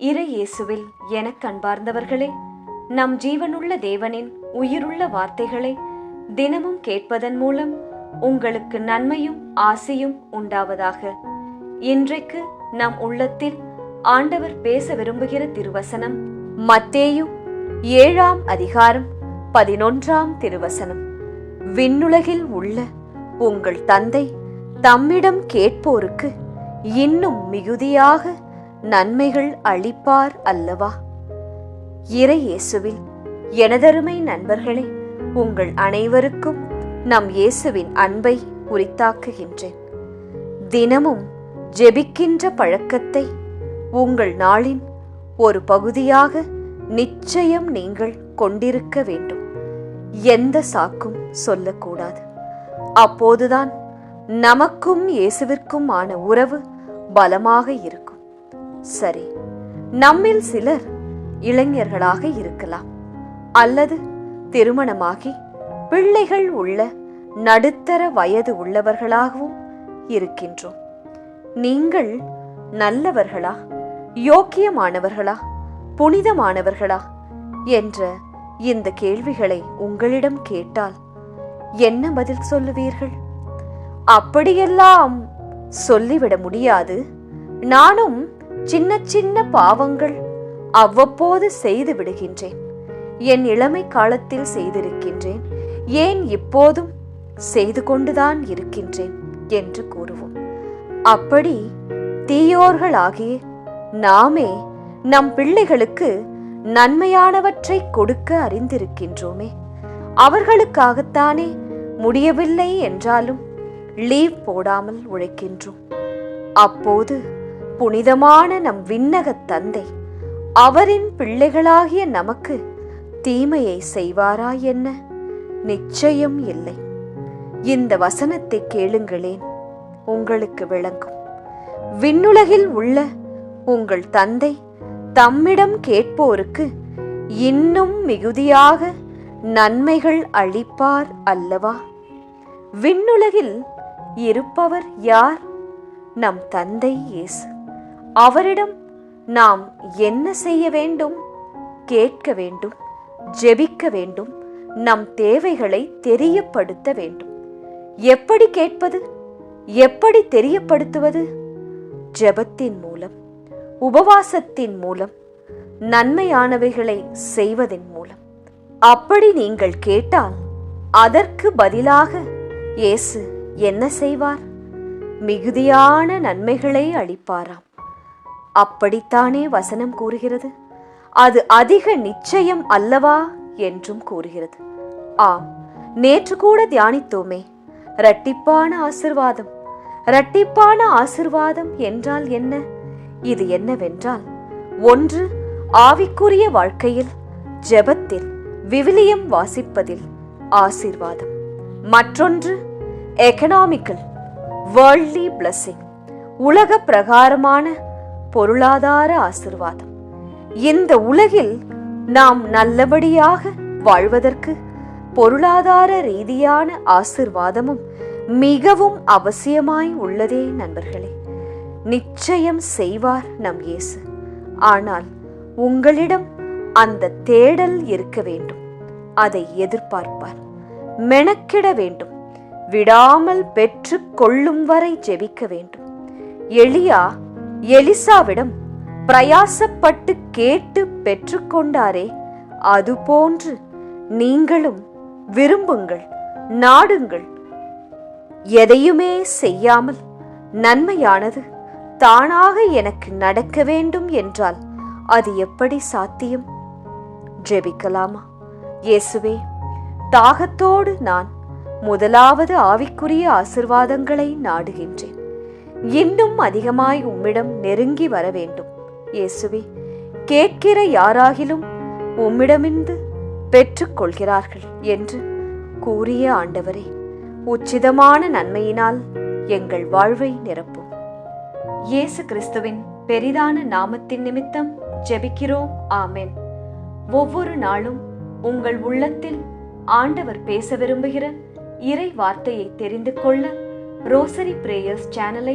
இறை இயேசுவில் எனக் கண்பார்ந்தவர்களே நம் ஜீவனுள்ள தேவனின் உயிருள்ள வார்த்தைகளை தினமும் கேட்பதன் மூலம் உங்களுக்கு நன்மையும் ஆசையும் உண்டாவதாக. இன்றைக்கு நம் உள்ளத்தில் ஆண்டவர் பேச விரும்புகிற திருவசனம் மத்தேயும் ஏழாம் அதிகாரம் பதினொன்றாம் திருவசனம். விண்ணுலகில் உள்ள உங்கள் தந்தை தம்மிடம் கேட்போருக்கு இன்னும் மிகுதியாக நன்மைகள் அளிப்பார் அல்லவா? இறை இயேசுவில் எனதருமை நண்பர்களே உங்கள் அனைவருக்கும் நம் இயேசுவின் அன்பை உரித்தாக்குகின்றேன். தினமும் ஜெபிக்கின்ற பழக்கத்தை உங்கள் நாளின் ஒரு பகுதியாக நிச்சயம் நீங்கள் கொண்டிருக்க வேண்டும். எந்த சாக்கும் சொல்லக்கூடாது. அப்போதுதான் நமக்கும் இயேசுவிற்குமான உறவு பலமாக இருக்கும். சரி நம்மில் சிலர் இளைஞர்களாக இருக்கலாம். அல்லது திருமணமாகி பிள்ளைகள் உள்ள நடுத்தர வயது உள்ளவர்களாகவும் இருக்கின்றோம். நீங்கள் நல்லவர்களா யோக்கியமானவர்களா புனிதமானவர்களா என்ற இந்த கேள்விகளை உங்களிடம் கேட்டால் என்ன பதில் சொல்லுவீர்கள்? அப்படியெல்லாம் சொல்லிவிட முடியாது. நானும் சின்ன சின்ன பாவங்கள் அவ்வப்போது செய்து விடுகின்றேன். என் இளமை காலத்தில் செய்திருக்கின்றேன். ஏன் இப்போதும் செய்து கொண்டுதான் இருக்கின்றேன் என்று கூறுவோம். அப்படி தீயோர்களாகிய நாமே நம் பிள்ளைகளுக்கு நன்மையானவற்றை கொடுக்க அறிந்திருக்கின்றோமே. அவர்களுக்காகத்தானே முடியவில்லை என்றாலும் லீவ் போடாமல் உழைக்கின்றோம். அப்போது புனிதமான நம் விண்ணகத் தந்தை அவரின் பிள்ளைகளாகிய நமக்கு தீமையை செய்வாரா என்ன? நிச்சயம் இல்லை. இந்த வசனத்தை கேளுங்களேன் உங்களுக்கு விளங்கும். விண்ணுலகில் உள்ள உங்கள் தந்தை தம்மிடம் கேட்போருக்கு இன்னும் மிகுதியாக நன்மைகள் அளிப்பார் அல்லவா? விண்ணுலகில் இருப்பவர் யார்? நம் தந்தை இயேசு. அவரிடம் நாம் என்ன செய்ய வேண்டும்? கேட்க வேண்டும் ஜெபிக்க வேண்டும் நம் தேவைகளை தெரியப்படுத்த வேண்டும். எப்படி கேட்பது? எப்படி தெரியப்படுத்துவது? ஜெபத்தின் மூலம் உபவாசத்தின் மூலம் நன்மையானவைகளை செய்வதன் மூலம். அப்படி நீங்கள் கேட்டால் அதற்கு பதிலாக இயேசு என்ன செய்வார்? மிகுதியான நன்மைகளை அளிப்பாராம். அப்படித்தானே வசனம் கூறுகிறது? அது அதிக நிச்சயம் அல்லவா என்றும் கூறுகிறது. ஆம் நேற்று கூட தியானித்தோமே. இரட்டிப்பான ஆசிர்வாதம். இரட்டிப்பான ஆசிர்வாதம் என்றால் என்ன? இது என்னவென்றால் ஒன்று ஆவிக்குரிய வாழ்க்கையில் ஜெபத்தில் விவிலியம் வாசிப்பதில் ஆசிர்வாதம். மற்றொன்று எக்கனாமிக்கல் வேர்ல்ட்லி பிளஸிங் உலக பிரகாரமான பொருளாதார ஆசிர்வாதம். இந்த உலகில் நாம் நல்லபடியாக வாழ்வதற்கு பொருளாதார ரீதியான ஆசிர்வாதமும் மிகவும் அவசியமாய் உள்ளதே நண்பர்களே. நிச்சயம் செய்வார் நம் இயேசு. ஆனால் உங்களிடம் அந்த தேடல் இருக்க வேண்டும். அதை எதிர்பார்ப்பார். மெனக்கிட வேண்டும். விடாமல் பெற்று கொள்ளும் வரை ஜெபிக்க வேண்டும். எளியா எலிசாவிடம் பிரயாசப்பட்டு கேட்டு பெற்றுக்கொண்டாரே அதுபோன்று நீங்களும் விரும்புங்கள் நாடுங்கள். எதையுமே செய்யாமல் நன்மையானது தானாக எனக்கு நடக்க வேண்டும் என்றால் அது எப்படி சாத்தியம்? ஜெபிக்கலாமா? இயேசுவே தாகத்தோடு நான் முதலாவது ஆவிக்குரிய ஆசிர்வாதங்களை நாடுகின்றேன். இன்னும் அதிகமாய் உம்மிடம் நெருங்கி வர வேண்டும். இயேசுவே கேட்கிற யாராகிலும் உம்மிடமிருந்து பெற்றுக்கொள்கிறார்கள் என்று கூறிய ஆண்டவரே உச்சிதமான நன்மையினால் எங்கள் வாழ்வை நிரப்பும். இயேசு கிறிஸ்துவின் பெரிதான நாமத்தின் நிமித்தம் ஜெபிக்கிறோம். ஆமேன். ஒவ்வொரு நாளும் உங்கள் உள்ளத்தில் ஆண்டவர் பேச விரும்புகிற இறை வார்த்தையை தெரிந்து கொள்ள ரோசரி பிரேயர்ஸ் சேனலை